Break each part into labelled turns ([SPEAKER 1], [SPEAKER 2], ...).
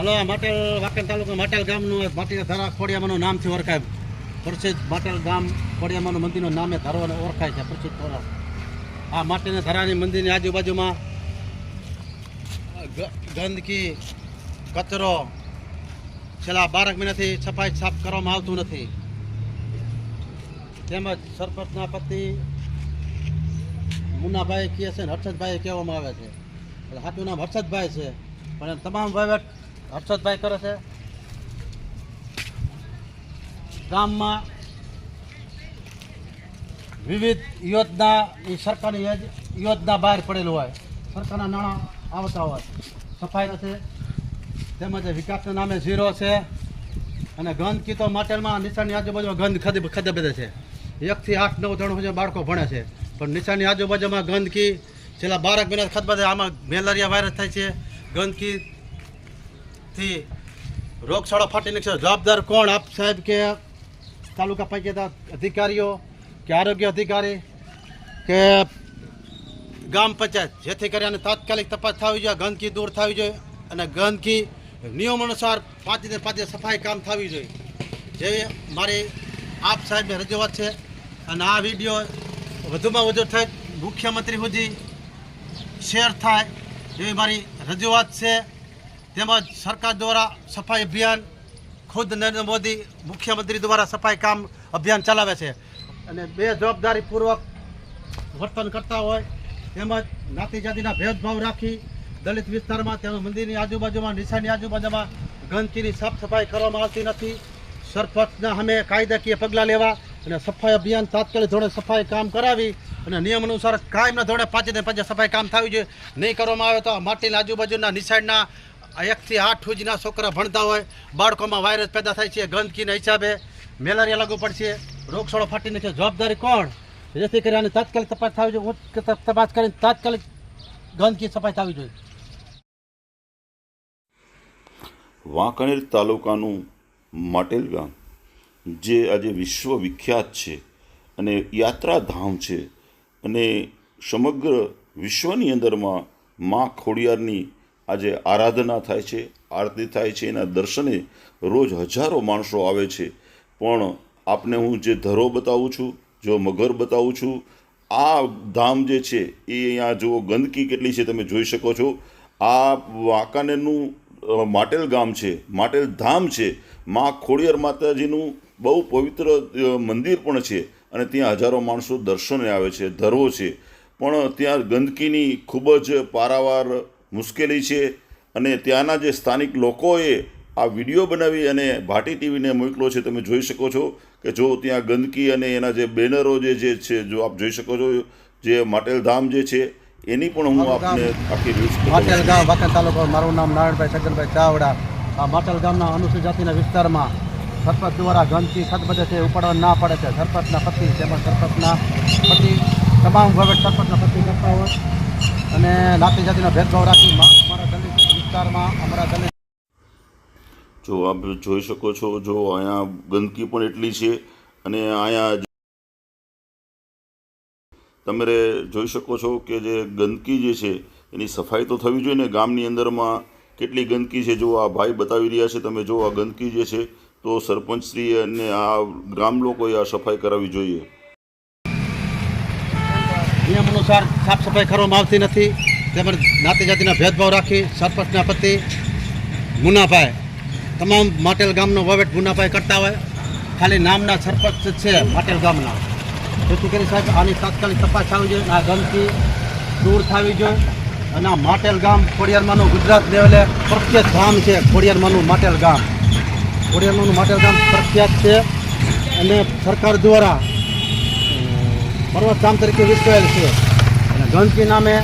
[SPEAKER 1] આ માટેલ વાંકણ તાલુકા માટેલ ગામનું માટીના ધારા ખોડિયામાનું નામથી ઓળખાય. પ્રસિદ્ધ માટેલ ગામ ખોડિયામાનું મંદિરનું નામે ધારવાને ઓળખાય છે, પ્રસિદ્ધ ઓળખ આ માટીના ધારાની મંદિરની આજુબાજુમાં ગંદકી, કચરો છેલ્લા બારક મહિનાથી સફાઈ સાફ કરવામાં આવતું નથી. તેમજ સરપંચના પતિ મુન્નાભાઈ કહે છે ને, હર્ષદભાઈ કહેવામાં આવે છે. એટલે સાચું નામ હર્ષદભાઈ છે. પણ તમામ વહીવટ હર્ષદભાઈ કરે છે. ગામમાં વિવિધ યોજના એ સરકારની યોજના બહાર પડેલું હોય. સરકારના નાણાં આવતા હોય. સફાઈ નથી. તેમજ વિકાસના નામે ઝીરો છે. અને ગંદકી તો માટેલમાં નિશાળની આજુબાજુમાં ગંદ ખદે ખદે બધે છે. એકથી આઠ, નવ જણ સુધી બાળકો ભણે છે. પણ નિશાળની આજુબાજુમાં ગંદકી, છેલ્લા બારક મહિના ખદ બધે આમાં મેલેરિયા વાયરસ થાય છે. ગંદકીથી રોગચાળો ફાટી નીકળશે જવાબદાર કોણ? આપ સાહેબ કે તાલુકા પંચાયત અધિકારીઓ કે આરોગ્ય અધિકારી કે ગામ પંચાયત? જેથી કરીને તાત્કાલિક તપાસ થવી જોઈએ, ગંદકી દૂર થવી જોઈએ અને ગંદકી નિયમ અનુસાર પાંચ દિન પાંચ સફાઈ કામ થવી જોઈએ. જેવી મારી આપ સાહેબને રજૂઆત છે અને આ વીડિયો વધુમાં વધુ થાય મુખ્યમંત્રી સુધી શેર થાય એવી મારી રજૂઆત છે. તેમજ સરકાર દ્વારા સફાઈ અભિયાન ખુદ નરેન્દ્ર મોદી મુખ્યમંત્રી દ્વારા સફાઈ કામ અભિયાન ચલાવે છે. અને બે જવાબદારીપૂર્વક વર્તન કરતા હોય, તેમજ નાતી જાતિના ભેદભાવ રાખી દલિત વિસ્તારમાં તેમજ મંદિરની આજુબાજુમાં, નિશાની આજુબાજુમાં ગંદકીની સાફ સફાઈ કરવામાં આવતી નથી. સરપંચના સામે કાયદાકીય પગલાં લેવા અને સફાઈ અભિયાન તાત્કાલિક ધોરણે સફાઈ કામ કરાવી અને નિયમ અનુસાર કાયમના ધોરણે પાંચે પાંચે સફાઈ કામ થવી જોઈએ. નહીં કરવામાં આવે તો માટીના આજુબાજુના, નિશાળના એકથી આઠ સુધીના છોકરા ભણતા હોય, બાળકોમાં વાયરસ પેદા થાય છે, ગંદકીના હિસાબે મેલેરિયા લાગુ પડશે, રોગચાળો ફાટી નીકળે જવાબદારી કોણ? જેથી કરી આની તાત્કાલિક તપાસ થવી જોઈએ તપાસ કરીને તાત્કાલિક ગંદકી સફાઈ થવી જોઈએ.
[SPEAKER 2] વાંકણેર તાલુકાનું માટેલ ગામ, જે આજે વિશ્વ વિખ્યાત છે અને યાત્રાધામ છે અને સમગ્ર વિશ્વની અંદરમાં મા ખોડિયારની આજે આરાધના થાય છે, આરતી થાય છે, એના દર્શને રોજ હજારો માણસો આવે છે. પણ આપને હું જે ધરો બતાવું છું, જો મગર બતાવું છું, આ ધામ જે છે, એ અહીંયા જુઓ ગંદકી કેટલી છે, તમે જોઈ શકો છો. આ વાંકાનેરનું માટેલ ગામ છે, માટેલ ધામ છે. મા ખોડિયાર માતાજીનું બહુ પવિત્ર મંદિર પણ છે અને ત્યાં હજારો માણસો દર્શને આવે છે ધરો છે. પણ ત્યાં ગંદકીની ખૂબ જ પારાવાર મુશ્કેલી છે. અને ત્યાંના જે સ્થાનિક લોકોએ આ વીડિયો બનાવી અને ભાટી ટીવીને મોકલો છે તમે જોઈ શકો છો કે જો ત્યાં ગંદકી અને એના જે બેનરો જે જે છે જો આપ જોઈ શકો છો જે માટેલધામ જે છે એની પણ હું આપને આખી રીલ્સ
[SPEAKER 1] માટેલગામ વાંકણ તાલુકો મારું નામ નારાયણભાઈ છગનભાઈ ચાવડા. આ માટેલ ગામના અનુસૂચિત જાતિના વિસ્તારમાં સરપંચ દ્વારા ગંદકી ખતબદે છે ઉપાડવા ના પડે છે. સરપંચના પતિ તેમજ સરપંચના પતિ તમામ વહીવટ સરપંચના પતિ કરતા હોય. અને નાતી જાતિનો ભેદભાવ રાખી
[SPEAKER 2] જો આપ જોઈ શકો છો, જો અહીંયા ગંદકી પણ એટલી છે અને અહીંયા તમે જોઈ શકો છો કે જે ગંદકી જે છે, એની સફાઈ તો થવી જોઈએ ને ગામની અંદરમાં કેટલી ગંદકી છે, જો આ ભાઈ બતાવી રહ્યા છે, તમે જો આ ગંદકી જે છે, તો સરપંચશ્રી અને આ ગ્રામ લોકોએ આ સફાઈ કરાવવી જોઈએ.
[SPEAKER 1] નિયમ અનુસાર સાફ સફાઈ કરવામાં આવતી નથી. તેમજ નાતી જાતિના ભેદભાવ રાખી સરપંચના પતિ મુનાભાઈ, તમામ માટેલ ગામનો વહીવટ મુનાભાઈ કરતા હોય. ખાલી નામના સરપંચ છે માટેલ ગામના. જેથી કરી સાહેબ, આની તાત્કાલિક તપાસ થવી જોઈએ આ ગંદકી દૂર થવી જોઈએ. અને આ માટેલ ગામ ખોડિયારમાંનું ગુજરાત લેવલે પ્રખ્યાત ગામ છે, ખોડિયારમાંનું માટેલ ગામ. ખોડિયારમાંનું માટેલ ગામ પ્રખ્યાત છે. અને સરકાર દ્વારા પર્વત ધામ તરીકે વિકસાવેલ છે. અને ગંદકી નામે,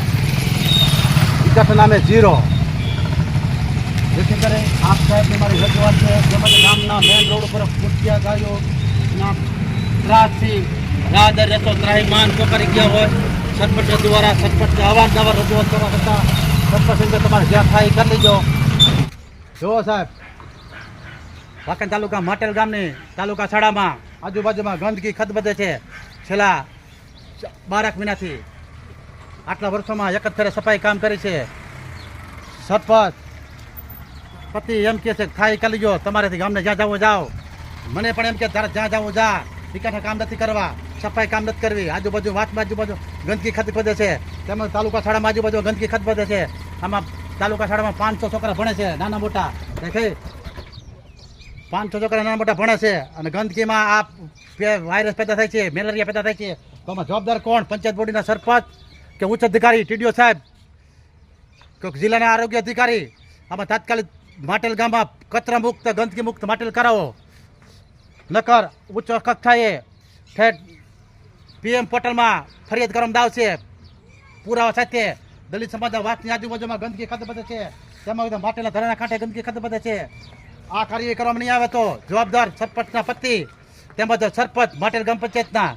[SPEAKER 1] વિકાસ નામે ઝીરો. જેથી કરી આપ સાહેબની મારી રજૂઆત છે તેમજ ગામના મેન રોડ ઉપર ભૂતિયા ગાયો ત્રાસથી રાહદાર રહેતો ત્રાહીમાન કરી ગયા હોય, સરપંચ દ્વારા સરપંચને અવારનવાર રજૂઆત કરવા કરતા સરપંચ અંદર તમારે જ્યાં થાય કરી લેજો. જુઓ સાહેબ વાકન તાલુકા માટેલ ગામની તાલુકા શાળામાં આજુબાજુમાં ગંદકી ખદબદે છે. છેલ્લા બારક મહિનાથી આટલા વર્ષોમાં એક જ ફેરે સફાઈ કામ કરી છે. સરપંચ પતિ એમ કહે છે કે થાય કરી ગયો તમારેથી ગામને જ્યાં જવું જાઓ. મને પણ એમ કે તારે જ્યાં જવું જા. ટીકાના કામ નથી કરવા. સફાઈ કામ નથી કરવી. આજુબાજુ વાતમાં આજુબાજુ ગંદકી ખત બધે છે. તેમજ તાલુકા શાળામાં આજુબાજુ ગંદકી ખત બધે છે. આમાં તાલુકા શાળામાં પાંચસો છોકરા ભણે છે, નાના મોટા. દેખે પાંચસો છોકરા નાના મોટા ભણે છે. અને ગંદકીમાં આ વાયરસ પેદા થાય છે, મેલેરિયા પેદા થાય છે. તો આમાં જવાબદાર કોણ? પંચાયત બોર્ડના સરપંચ કે ઉચ્ચ અધિકારી? ટીડીઓ સાહેબ? કે જિલ્લાના આરોગ્ય અધિકારી? આમાં તાત્કાલિક માટેલ ગામમાં કચરા મુક્ત, ગંદકી મુક્ત માટેલ કરાવો. નકર ઉચ્ચ કક્ષાએ ઠેઠ પીએમ પોર્ટલમાં ફરિયાદ કરવામાં આવશે. પુરાવા સાથે દલિત સમાજના વાતની આજુબાજુમાં ગંદકી ખાતે બધે છે. તેમાં બધા માટેલા ધરાના કાંઠે ગંદકી ખાતે બધે છે. આ કાર્ય કરવામાં નહીં આવે તો જવાબદાર સરપંચના પતિ, તેમજ સરપંચ માટેલ ગ્રામ પંચાયતના